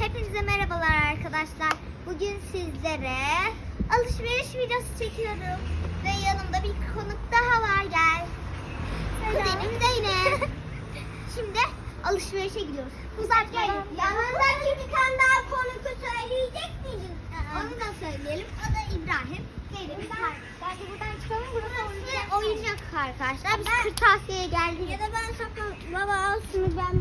Hepinize merhabalar arkadaşlar. Bugün sizlere alışveriş videosu çekiyorum. Ve yanımda bir konuk daha var gel. Kuzenim Zeynep. Şimdi alışverişe gidiyoruz. Uzak gel. Yanımdaki bir tane daha konuku söyleyecek miydin? Onu da söyleyelim. O da İbrahim. Kardeşi. Bence buradan çıkalım. Burası oyuncak. oyuncak arkadaşlar. Biz kırtasiyeye geldik. Ya da ben sakın baba al şunu ben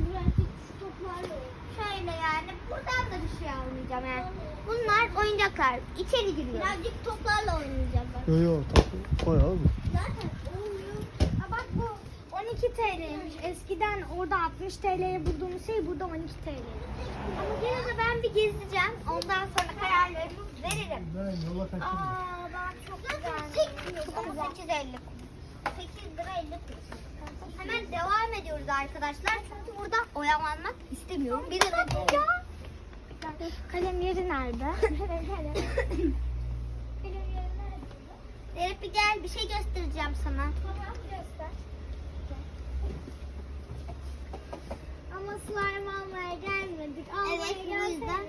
Şöyle yani buradan da bir şey almayacağım yani. Bunlar oyuncaklar. İçeri giriyor. Birazcık toplarla oynayacağım ben. Yok yok tatlı koy oğlum. Zaten olmuyor. Ha bak bu 12 TL'ymiş. Eskiden orada 60 TL'ye bulduğumuz şey burada 12 TL. Ama yine de ben bir gezeceğim. Ondan sonra kararlarımı veririm. Ben yola kaçırdım. Aa bak çok güzel. 850. 8 lira 50 kuruş. Hemen devam ediyoruz arkadaşlar. Çünkü burada oyalanmak istemiyorum. Bir de ya. Kalem yeri nerede? Zeynep bir gel bir şey göstereceğim sana. Ama slime almaya gelmedik. Almaya Evet, bu yüzden.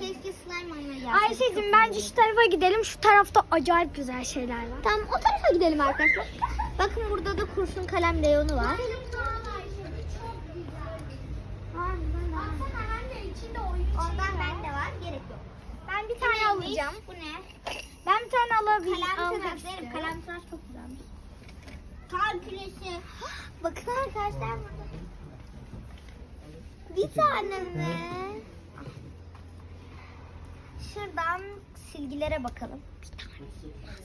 Keşke slime oynamaya gelseydik. Ayşe'cim bence şu tarafa gidelim. Şu tarafta acayip güzel şeyler var. Tamam o tarafa gidelim arkadaşlar. Bakın burada da kurşun kalem reyonu var. Ondan bende var. Gerek yok. Ben bir tane alacağım. Bu ne? Ben bir tane alabilirim. Kalem tıraş derim. Kalem tıraş çok güzelmiş. Kar küresi. Bakın arkadaşlar burada. Bir tane mi? Şuradan silgilere bakalım. Bir tane.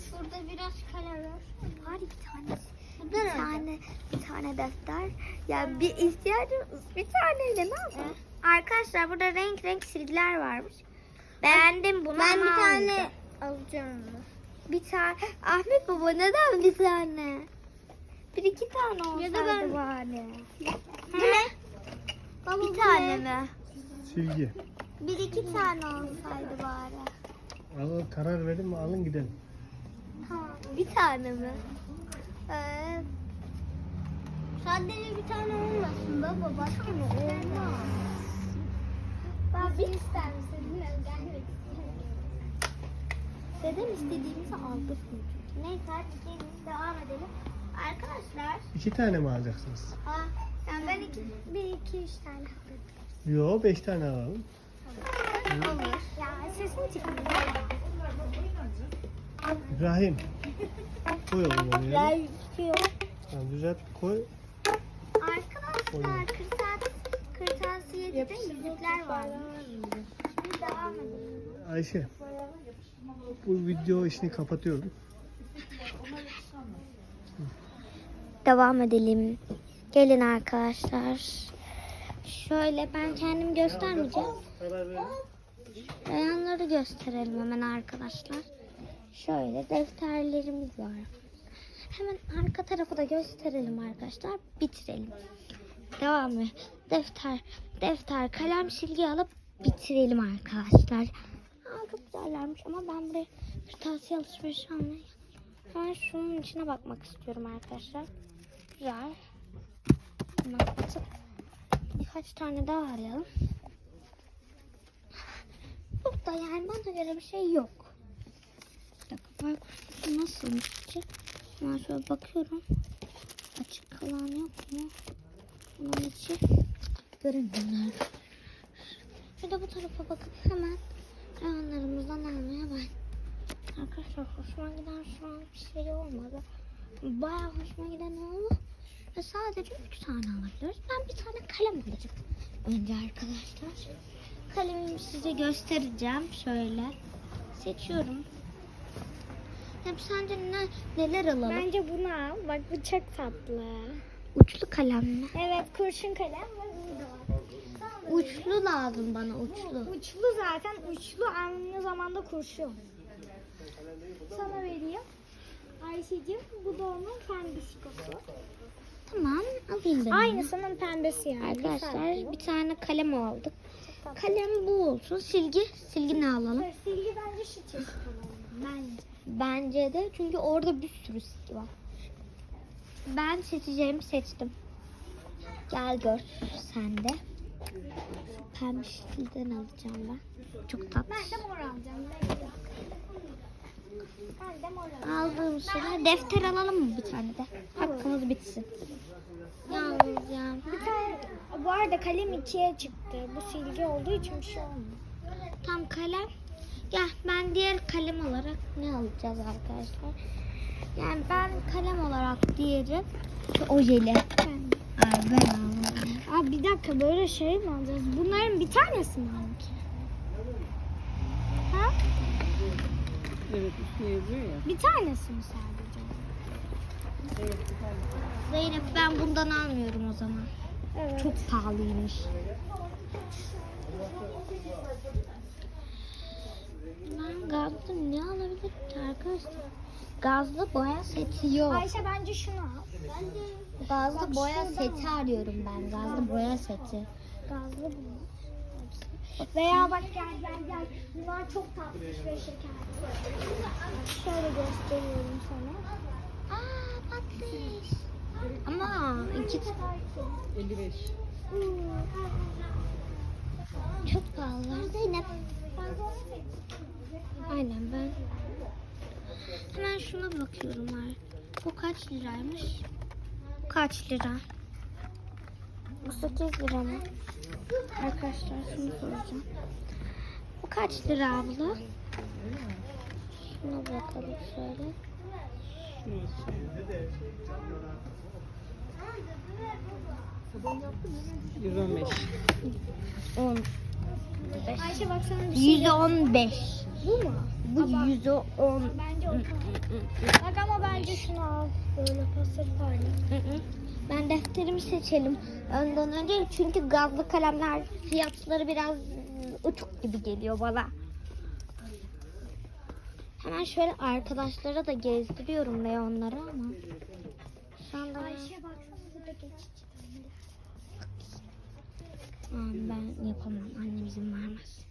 Şurada biraz kalem var. Var bir tanesi. Bir tane, bir tane defter. Ya bir ihtiyacımız bir taneyle ne yapalım? Arkadaşlar burada renk renk silgiler varmış. Beğendim bunu Ben ama bir tane almayacağım. alacağım. Bir tane. Ahmet baba neden bir tane? Bir iki tane olsaydı Ya da ben- bari. Bu ne? Baba, bir tane mi? Silgi. Bir iki tane olsaydı bari. Alın karar verin mi alın gidelim. Tamam. Bir tane mi? Ee, sadece bir tane olmasın baba. Başka mı? Olmaz. Ben bir ister misin? Gelmek Dedem istediğimizi aldık? Neyse hadi devam edelim. Arkadaşlar. İki tane mi alacaksınız? Aa, yani ben iki, Bir, iki, üç tane alırım. Yok beş tane alalım. olur. Ya sesim çıkmıyor. İbrahim. Koy oğlum. İstiyorum. Tamam, düzelt koy. Arkadaşlar kırtas, kırtasiyede de yüzükler var. Şimdi devam edelim. Ayşe. Bu video işini kapatıyorum. Devam edelim. Gelin arkadaşlar. Şöyle ben kendimi göstermeyeceğim. Beyanları gösterelim hemen arkadaşlar. Şöyle defterlerimiz var. Hemen arka tarafı da gösterelim arkadaşlar. Bitirelim. Devam mı? Defter, defter, kalem, silgi alıp bitirelim arkadaşlar. Aa, çok güzellermiş ama ben buraya kırtasiye alışveriş almaya Hemen şunun içine bakmak istiyorum arkadaşlar. Güzel. Atıp birkaç tane daha arayalım. Burada yani bana göre bir şey yok. Bir dakika nasılmış Ben şöyle bakıyorum. Açık kalan yok mu? Bunun içi görünmüyor. Bir de bu tarafa bakıp hemen reyonlarımızdan almaya ben. Arkadaşlar hoşuma giden şu an bir şey olmadı. Bayağı hoşuma giden oldu. Ve sadece üç tane alabiliyoruz. Ben bir tane kalem alacağım. Önce arkadaşlar. Kalemimi size göstereceğim. Şöyle. Seçiyorum. Hem sence ne, neler alalım? Bence bunu al. Bak bu çok tatlı. Uçlu kalem mi? Evet kurşun kalem ve burada var. Uçlu lazım bana uçlu. Uçlu zaten uçlu aynı zamanda kurşun. Sana vereyim. Ayşe'cim bu da onun fen bisikleti. Tamam alayım ben. Aynısının pembesi yani. Arkadaşlar bir tane kalem aldık. Kalem bu olsun. Silgi. Silgi ne alalım? Silgi bence şu çeşit olalım. Bence. Bence de çünkü orada bir sürü silgi var. Ben seçeceğimi seçtim. Gel gör sen de. Pembe şekilden alacağım ben. Çok tatlı. Ben de mor alacağım. Ben de mor alacağım. Aldığım sıra defter alalım mı bir tane de? Hakkımız bitsin. Yalnız ya. Bir tane, bu arada kalem ikiye çıktı. Bu silgi olduğu için bir şey olmuyor. Tam kalem. Ya ben diğer kalem olarak ne alacağız arkadaşlar? Yani ben kalem olarak diğeri şu ojeli. Ben. Ay ben aldım. Aa, bir dakika böyle şey mi alacağız? Bunların bir tanesi mi ki? Ha? Evet üstüne yazıyor ya. Bir tanesi mi sadece? Zeynep ben bundan almıyorum o zaman. Evet. Çok pahalıymış. Ben gazlı ne alabilirim ki arkadaşlar? Gazlı boya seti yok. Ayşe bence şunu al. Gazlı boya seti arıyorum ben. Gazlı boya seti. Gazlı bu. Veya bak gel gel gel. Bunlar çok tatlı ve şekerli. Şöyle gösteriyorum sana. Aa tatlış. Ama iki 55. çok pahalılar Zeynep. Aynen ben. Hemen şuna bakıyorum var. Bu kaç liraymış? Kaç lira? Bu 8 lira mı? Arkadaşlar şunu soracağım. Bu kaç lira abla? Şuna bakalım şöyle. 115. 10. Ayşe bak sana bir şey 115. Bu mu? Bu 110. Bence o Bak ama bence şunu al. Böyle pasır parlı. Ben defterimi seçelim önden önce çünkü gazlı kalemler fiyatları biraz uçuk gibi geliyor bana. Hemen şöyle arkadaşlara da gezdiriyorum ve onları ama şu anda Ayşe bak burada geçici. Aa, ben yapamam annem izin vermez.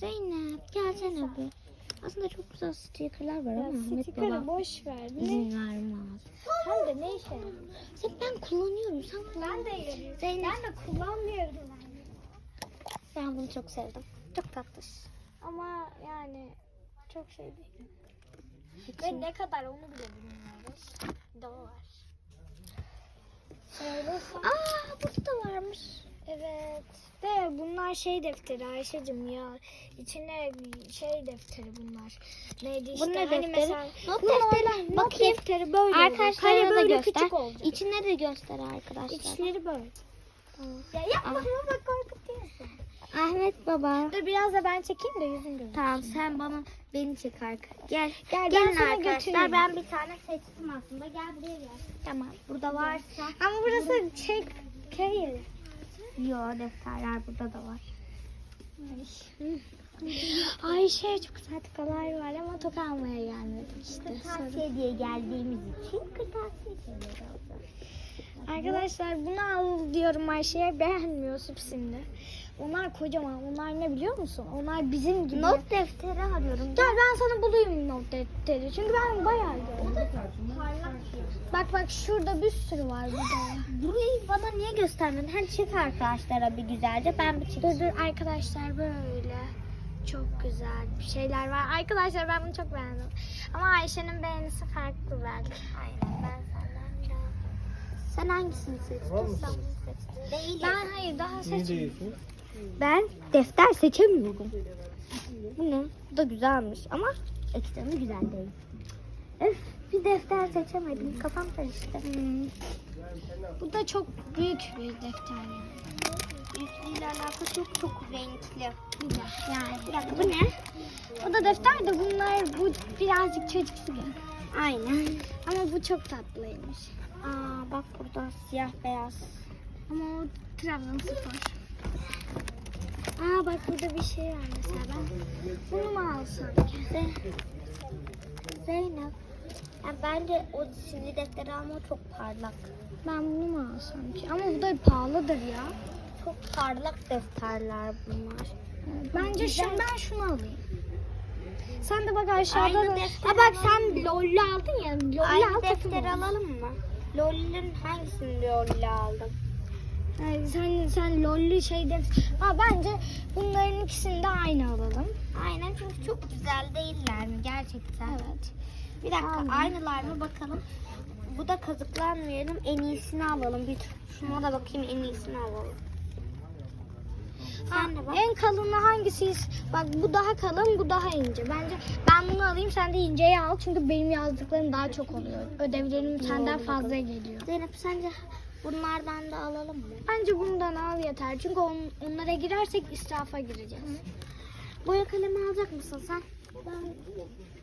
Zeynep gelsene bir. Aslında çok güzel stickerlar var ama Ahmet Sticker'ı baba boş ver. Ne? izin vermez. Hem de ne işe yarıyor? Sen ben kullanıyorum sen Ben de yarıyorum. Zeynep. Ben de kullanmıyorum. Ben bunu çok sevdim. Çok tatlış. Ama yani çok şey değil. Ve ne kadar onu bile bilmiyoruz. Dolar. Söylesen. Aa burada da varmış. Evet. De bunlar şey defteri Ayşe'cim ya. İçine şey defteri bunlar. Neydi işte Bu ne hani defteri? mesela Not Bu defteri. not Bakayım. defteri böyle Arkadaşlara da böyle göster. küçük olacak. İçine de göster arkadaşlar. İçleri böyle. Tamam. Ya yapma Aa. bak korkutuyorsun. Ahmet baba. Dur biraz da ben çekeyim de yüzün gözüksün. Tamam sen bana beni çek arka. Gel. Gel, ben Gelin sana arkadaşlar. götüreyim. Ben bir tane seçtim aslında. Gel buraya gel. Tamam. Burada varsa. Ama burası şey köy yeri. Yo defterler burada da var. Ayşe çok güzel tokalar var ama toka almaya gelmedim işte. Kırtasiye diye geldiğimiz için kırtasiye şeyleri alacağız. Arkadaşlar bunu al diyorum Ayşe'ye beğenmiyor şimdi. Onlar kocaman. Onlar ne biliyor musun? Onlar bizim gibi. Not defteri arıyorum. Gel ben sana bulayım not defteri. Çünkü ben bayağı gördüm. Bak bak şurada bir sürü var burada. Burayı bana niye göstermedin? Hani çek arkadaşlara bir güzelce. Ben bir Dur çekeyim. dur arkadaşlar böyle. Çok güzel bir şeyler var. Arkadaşlar ben bunu çok beğendim. Ama Ayşe'nin beğenisi farklı belki. Aynen ben senden biraz. Sen hangisini seçtin? Tamam mısın? Değil. Ben hayır daha Niye seçmedim. değilsin? Ben defter seçemiyorum. Bu ne? Bu da güzelmiş ama ekstremı güzel değil. Öf bir defter seçemedim. Kafam karıştı. Hmm. Bu da çok büyük bir defter yani. Yüzüyle alakası yok çok renkli. Yani bir dakika bu ne? O da defter de bunlar bu birazcık çocuksu gibi. Aynen. Ama bu çok tatlıymış. Aa bak burada siyah beyaz. Ama o Trabzonspor. Aa bak burada bir şey var mesela ben bunu mu alsam Zeynep. Yani bence o simli defteri ama çok parlak. Ben bunu mu alsam ki? Ama bu da pahalıdır ya. Çok parlak defterler bunlar. Bence şu, ben şunu alayım. Sen de bak aşağıda Aynı da. Ha bak sen LOL'ü aldın ya. LOL'ü Aynı al defteri takım. alalım mı? Lol'ün hangisini Lol'le aldım? Yani sen sen lolly şeyde Aa, bence bunların ikisini de aynı alalım. Aynen çünkü çok güzel değiller mi gerçekten? Evet. Bir dakika Aldım. aynılar mı bakalım. Bu da kazıklanmayalım. En iyisini alalım. Bir şuna da bakayım en iyisini alalım. Ha, en kalını hangisi? Bak bu daha kalın, bu daha ince. Bence ben bunu alayım, sen de inceyi al. Çünkü benim yazdıklarım daha çok oluyor. Ödevlerim senden fazla geliyor. Zeynep sence bunlardan da alalım mı? Bence bundan al yeter. Çünkü on, onlara girersek israfa gireceğiz. Boya kalemi alacak mısın sen?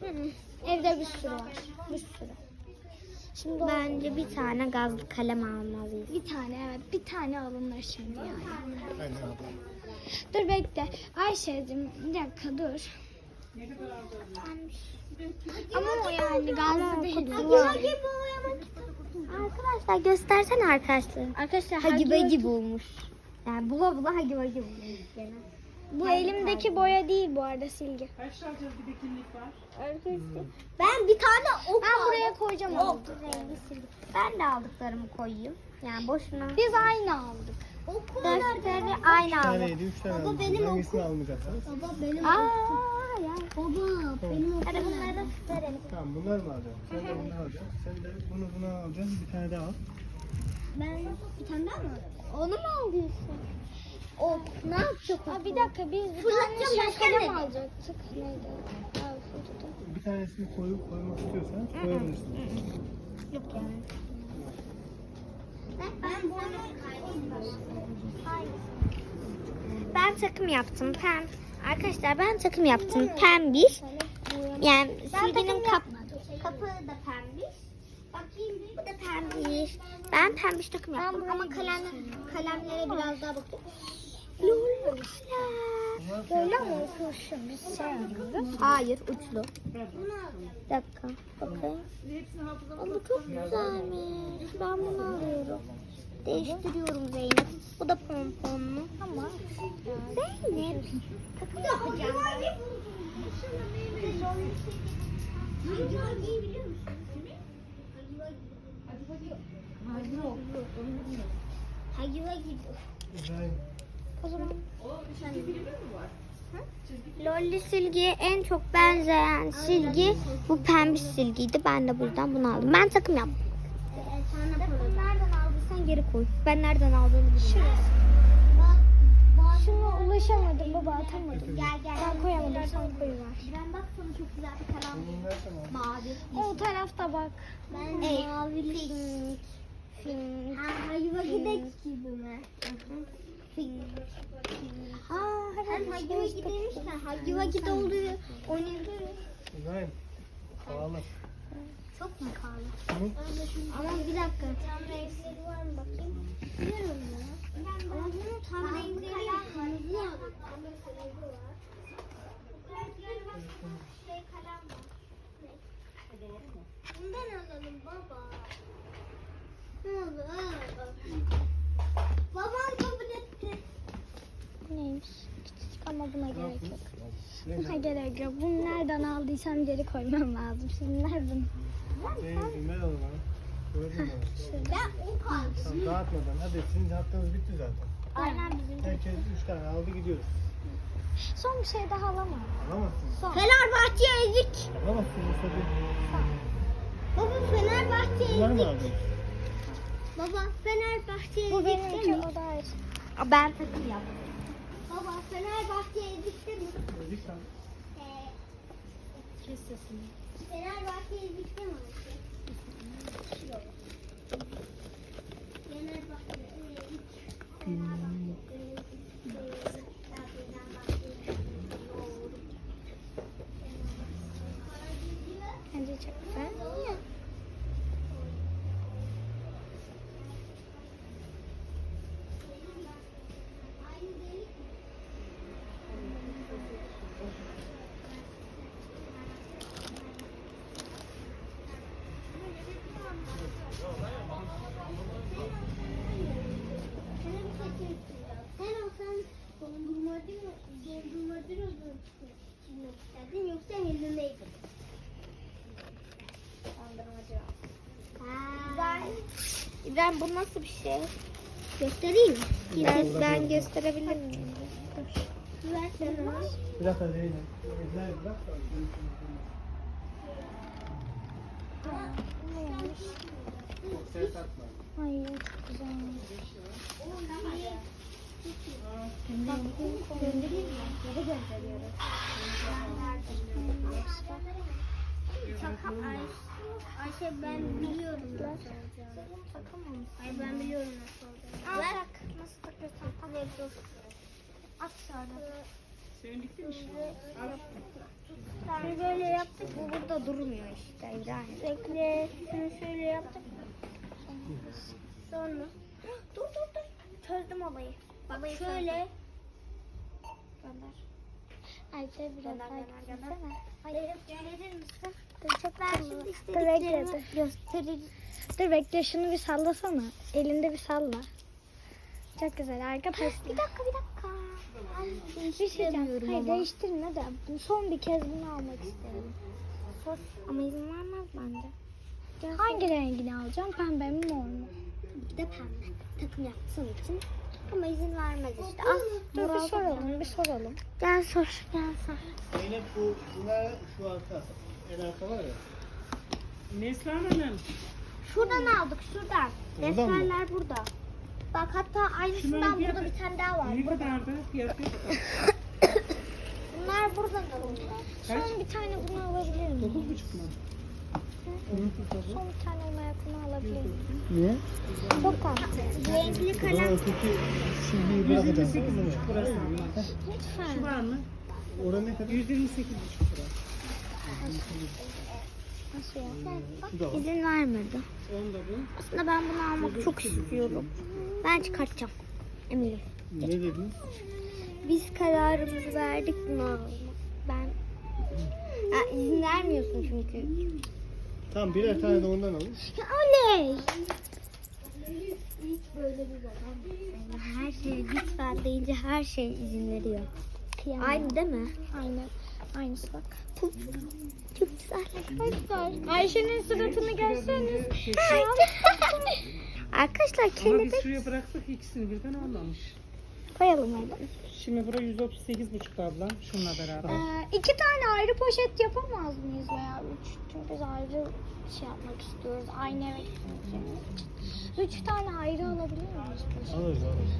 Hı. Evde bir sürü var. Bir sürü. Şimdi o- Bence bir tane gazlı kalem almalıyız. bir tane evet bir tane alınır şimdi yani. Aynen abi. Dur bekle. Ayşe'cim bir dakika dur. Ama o yani gazlı değil. Arkadaşlar göstersene arkadaşlar. Arkadaşlar Hagi Vagi bulmuş. Yani bula bula Hagi Vagi bulmuş Bu elimdeki boya değil bu arada silgi. Kaç tane bir kimlik var? Ben bir tane ok Ben buraya koyacağım. Ok rengi silgi. Ben de aldıklarımı koyayım. Yani boşuna. Biz aynı aldık. Defteri aynı Bir aldım. taneydi, üç tane aldım. benim Hangisini almayacaksınız? Aa ya. Baba benim Hadi bunları verelim. Tamam bunlar mı alacaksın? Sen de bunu alacaksın. Sen de bunu bunu alacaksın. Bir tane daha al. Ben bir tane daha mı Onu mu alıyorsun? Ok ne yapacak Aa, bir dakika biz bir Fırlatacağım, tane şey başka kalem ne? alacaktık. Neydi? Aa, fırlattım. Bir tanesini koyup koymak istiyorsan koyabilirsin. Yok yani. Ben, ben bunu Hayır. Ben takım yaptım pem. Arkadaşlar ben takım yaptım pembiş. Yani silginin kap kapı da pembiş. Bakayım bu da pembiş. Ben pembiş takım yaptım ama kalem kalemlere biraz daha bakıyorum. Loluşlar. Böyle mi kurşun? Biz şey alıyoruz. Hayır uçlu. Bir dakika bakayım. Ama çok güzelmiş. Ben bunu alıyorum. Değiştiriyorum Zeynep. Bu da pomponlu. Ama Zeynep. Takım yapacağım. Hayır gidiyor. İbrahim. O zaman Lolli silgiye en çok benzeyen silgi bu pembiş silgiydi. Ben de buradan bunu aldım. Ben takım yaptım. Nereden aldıysan geri koy. Ben nereden aldığını bilmiyorum. şuna ulaşamadım baba atamadım. Gel gel. Ben koyamadım sen koyuver. Ben bak sana çok güzel bir abi. Mavi. O tarafta bak. Ben mavi pink. Pink. Ha, hayva gidek gibi mi? Aa, Hem hayva gidemişken hayva gide oluyor. O ne? İbrahim. Pahalı. Çok mu pahalı? Hı? Ama bir dakika. Tam renkleri var mı bakayım? Biliyorum ya. Ama bunun tam renkleri kırmızı ya. Bundan alalım baba. Ne oldu? Ama buna Ne gerek yok. Buna gerek yok. Bunu nereden aldıysam geri koymam lazım. Şimdi nereden? Gördün mü? Ben o kaldı. Dağıtmadan. Hadi sizin hakkınız bitti zaten. Aynen bizim. Herkes üç tane aldı gidiyoruz. Son bir şey daha alamam. Alamazsınız. Son. Fenerbahçe ezik. Değil. Baba Fenerbahçe Bunlar mı ezik. aldın? Baba Fenerbahçe ezik Bu benimki mi? o da. Ben takım yaptım. Fenerbahçe ezik değil mi? Özik sen. Ee, Kes sesini. Fenerbahçe ezik değil mi? Yok. Fenerbahçe ezik. Bence çok güzel. Sen olsan dondurmacı mı, dondurmacı mı çizmek isterdin yoksa elindeydi? İbrahim bu nasıl bir şey? Göstereyim mi? Ben- ben gösterebilir miyim? Ver sana. Bırak da. Atma. Hayır çok güzelmiş. Ayşe ben biliyorum nasıl olacağını. Hayır ben biliyorum nasıl olacağını. Al tak. Nasıl takıyorsun? Hadi dur. At bitti mi şimdi? Şunu böyle yaptık bu burada durmuyor işte İbrahim. Bekle. Şunu şöyle yaptık. Sonra. Dur dur dur. Çözdüm olayı. Bak şöyle. Gönder. Ayşe biraz daha gitsene. Hayır gönderir misin? Ben şimdi Dur bekle istediklerimi dur. bekle şunu bir sallasana. Elinde bir salla. Çok güzel arkadaşlar. Bir dakika bir dakika. Ay, Bir şey değiştiremiyorum Hayır ama. değiştirme de bu son bir kez bunu almak isterim. Sos ama izin vermez bence. Hangi rengini alacağım? Pembe mi mor mu? Bir de pembe. Takım yaptığım için. Ama izin vermez işte. Al. Dur bir soralım bir soralım. Gel sor. Gel sor. Zeynep bu bunlar şu arka. En arka var ya. Neslihan Hanım. Şuradan aldık şuradan. Mı? Defterler burada. Bak hatta aynısından Şunların burada fiyatı- bir tane daha var. Ne kadardı? Fiyatı? Bunlar buradan alındı. Kaç? Son bir tane bunu alabilir miyim? Dokuz buçuk mu? Son bir tane olmayak bunu alabilir miyim? Niye? Çok tatlı. Renkli kalem. öteki çizgiyi bırakacağım. 128 değil mi? buçuk burası. Lütfen. Şu var mı? Orada ne kadar? 128 buçuk lira. Nasıl ya? Var. İzin vermedi. Aslında ben bunu almak çok istiyorum. Ben çıkartacağım. Eminim. Ne dedin? Biz kararımızı verdik bunu almak. Ben ha, izin vermiyorsun çünkü. Tamam birer tane de ondan alın. Oley! Böyle bir babam. Her şey lütfen deyince her şey izin veriyor. Kıyamam. Aynı değil mi? Aynı. Aynısı bak. Çok güzel. Ayşe'nin suratını görseniz. Şey, Arkadaşlar Ama biz şuraya bıraksak ikisini birden almamış. Koyalım öyle. Şimdi bura 138 buçuk abla. Şununla beraber. Ee, iki tane ayrı poşet yapamaz mıyız veya üç? Çünkü biz ayrı şey yapmak istiyoruz. Aynı eve için. Üç tane ayrı alabilir miyiz poşet? Alırız alırız.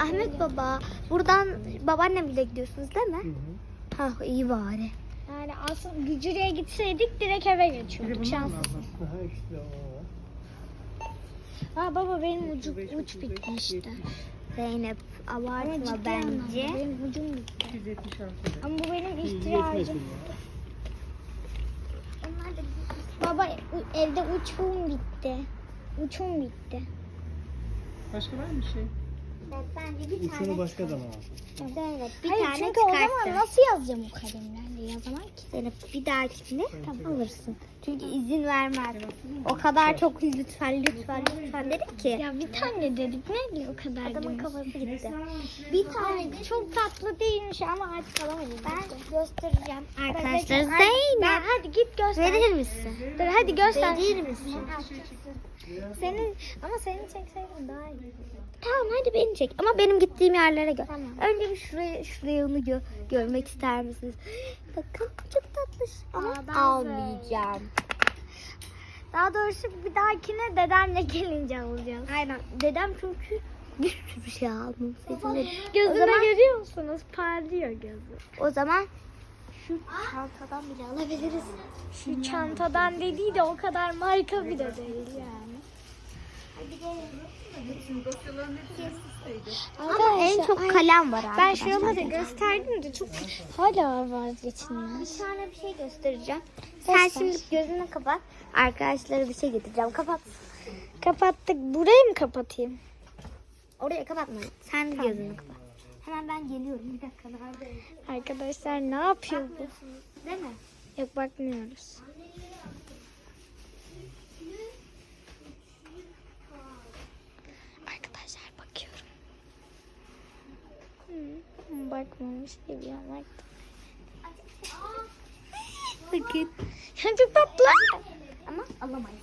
Ahmet baba buradan babaannemle gidiyorsunuz değil mi? Hı hı. Ha iyi bari. Yani aslında Gücüre'ye gitseydik direkt eve geçiyorduk. bunlar mı Şans. abla? Aha ikisi de var. Ha baba benim ucu, 35, uç 35, bitmişti. 70, Zeynep abartma bence. Benim ucum bitti. 276 lira. Ama bu benim da Baba evde uçum bitti. Uçum bitti. Başka var mı bir şey? Evet, bence bir Uçunu tane başka zaman al. Zeynep bir Hayır tane çünkü o zaman nasıl yazacağım o kalemlerle yazamam ki. Zeynep bir dahakine alırsın. Çünkü izin vermez. O kadar çok lütfen lütfen lütfen dedik ki. Ya bir tane dedik ne diyor o kadar Adamın demiş. kafası gitti. Bir tane Çok tatlı değilmiş ama artık alamayız. ben göstereceğim. Arkadaşlar Zeynep. Ben, hadi git göster. Verir misin? Dur hadi göster. Verir misin? Senin ama seni çekseydim daha iyi. Tamam hadi beni çek. Ama benim gittiğim yerlere gör. Tamam. Önce bir şuraya, şuraya onu gö- görmek ister misiniz? Bakın çok tatlış. Ama Aa, almayacağım. Daha doğrusu bir dahakine dedemle gelince alacağız. Aynen. Dedem çünkü bir sürü şey veriyor. Gözünü zaman- görüyor musunuz? Parlıyor gözü. O zaman şu çantadan bile alabiliriz. Şu çantadan dediği de o kadar marka bir de değil yani. Ama en çok kalem var Ben arkadaşlar. şuraları gösterdim de çok hala vazgeçilmiyoruz. Bir tane bir şey göstereceğim. Sen Göster. şimdi gözünü kapat. Arkadaşlara bir şey getireceğim. Kapat. Kapattık. Burayı mı kapatayım? Oraya kapatma. Sen gözünü kapat. Hemen ben geliyorum. Bir dakika. Arkadaşlar ne yapıyor bu? Değil mi? Yok bakmıyoruz. Arkadaşlar bakıyorum. Bakmamış gibi yapmak. Bakın. Çok tatlı. Ama alamayız.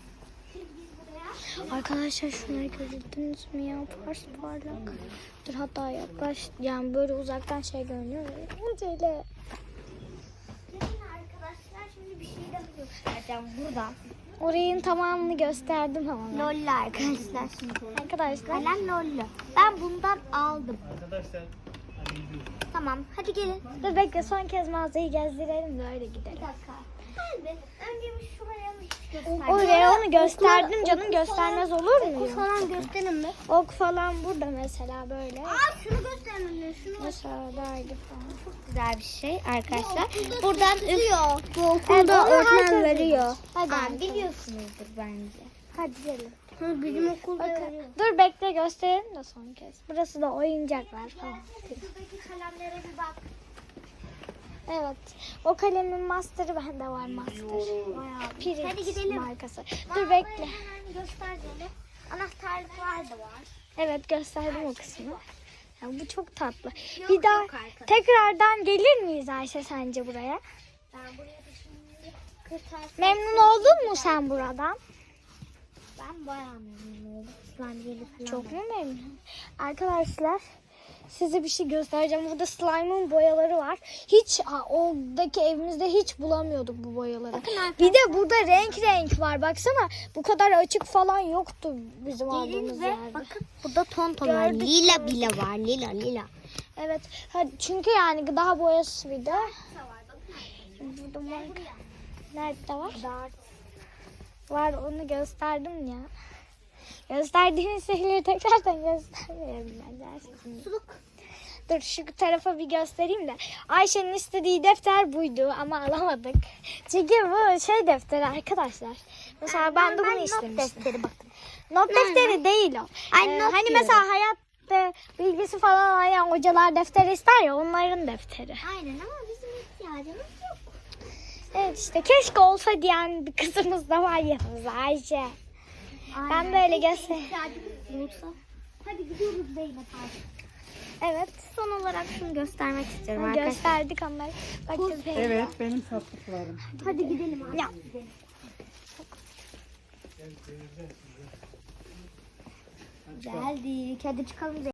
Arkadaşlar şunları gördünüz mü ya? Pars parlak. Dur hatta yaklaş. Yani böyle uzaktan şey görünüyor. Böyle. Arkadaşlar şimdi bir şey daha göstereceğim buradan. Orayın tamamını gösterdim ama. Lolla arkadaşlar. Arkadaşlar. Kalem Lolla. Ben bundan aldım. Arkadaşlar. Tamam hadi gelin. Dur bekle son kez mağazayı gezdirelim de öyle Bir gidelim. dakika. Hadi önce bir şuraya mı göstereyim? Oraya onu gösterdim canım göstermez olur Okul mu? falan gösterin mi? Ok falan burada mesela böyle. Aa şunu göstermem Şunu Dışarıdaydı falan. Çok güzel bir şey arkadaşlar. Buradan üf. Bu Evet, okulda onu öğretmen veriyor. Hadi Aa, biliyorsunuzdur bence. Hadi gelin. Hı, bizim okulda Bakın, dur bekle gösterelim de son kez. Burası da oyuncaklar falan. Kalemlere bir bak. Evet. O kalemin master'ı bende var master. Bayağı. Pirinç Hadi gidelim. markası. Dur Mağazayı bekle. Hemen göster Zeynep. Anahtarlıklar da var. Evet gösterdim o kısmı. Ya bu çok tatlı. Yok, bir daha yok tekrardan gelir miyiz Ayşe sence buraya? Ben buraya da şimdi kırtasiye... Memnun oldun mu sen buradan? Ben bayağı memnun oldum. Slime falan. Çok mu memnun? Arkadaşlar size bir şey göstereceğim. Burada slime'ın boyaları var. Hiç ha, oradaki evimizde hiç bulamıyorduk bu boyaları. Bir de burada renk renk var. Baksana bu kadar açık falan yoktu bizim aldığımız Gelin ve yerde. bakın burada ton ton var. Gördük, Lila bile var. Lila lila. Evet. Ha, çünkü yani gıda boyası bir de. Burada marka. Nerede var? Var onu gösterdim ya. Gösterdiğim şeyleri tekrardan göstermiyorum ben. Suluk. Dur şu tarafa bir göstereyim de. Ayşe'nin istediği defter buydu ama alamadık. Çünkü bu şey defteri arkadaşlar. Mesela ben de bunu not istemiştim. defteri bakın. Not defteri değil o. Ay, Ee, not hani diyorum. mesela hayatta bilgisi falan arayan hocalar defter ister ya onların defteri. Aynen ama bizim ihtiyacımız. Evet işte keşke olsa diyen bir kızımız da var yanımızda Ayşe. Ben böyle göster. Hadi gidiyoruz Zeynep. Evet. Son olarak şunu göstermek istiyorum arkadaşlar. gösterdik ama. Bak köpeğe. Evet benim sattıklarım. Hadi gidelim artık. Ya. Geldik. Hadi çıkalım Zeynep.